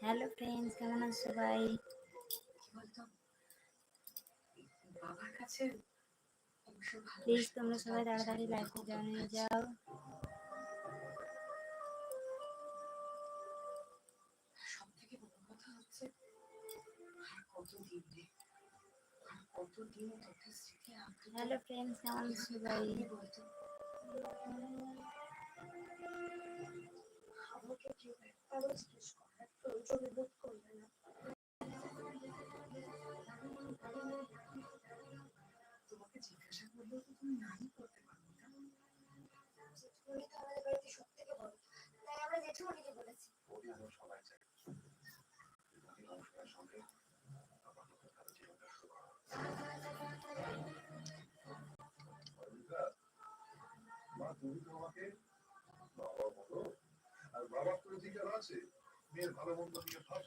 Hello friends কেমন আছো কি বলতো বাবার কাছে প্লিজ তোমরা সবাই তাড়াতাড়ি হয়ে আছে। যাও হ্যালো ফ্রেন্ডস কেমন আছো বলতো আমাকে কেউ একবারও করার প্রয়োজন বোধ করবে না। তোমাকে জিজ্ঞাসা করলেও তো তুমি নাই করতে পারবে না। জেঠুমনি তো আমাদের বাড়িতে সব থেকে বড়। তাই আমরা জেঠুমনিকে বলেছি। ওটি সবাই চাই আমি সঙ্গে আমার নতুন ভালো জীবনটা শুরু করা মা তুমি তো আমাকে বাবা বলো আর বাবার তো অধিকার আছে। মেয়ের ভালো মন্দ নিয়ে ভাব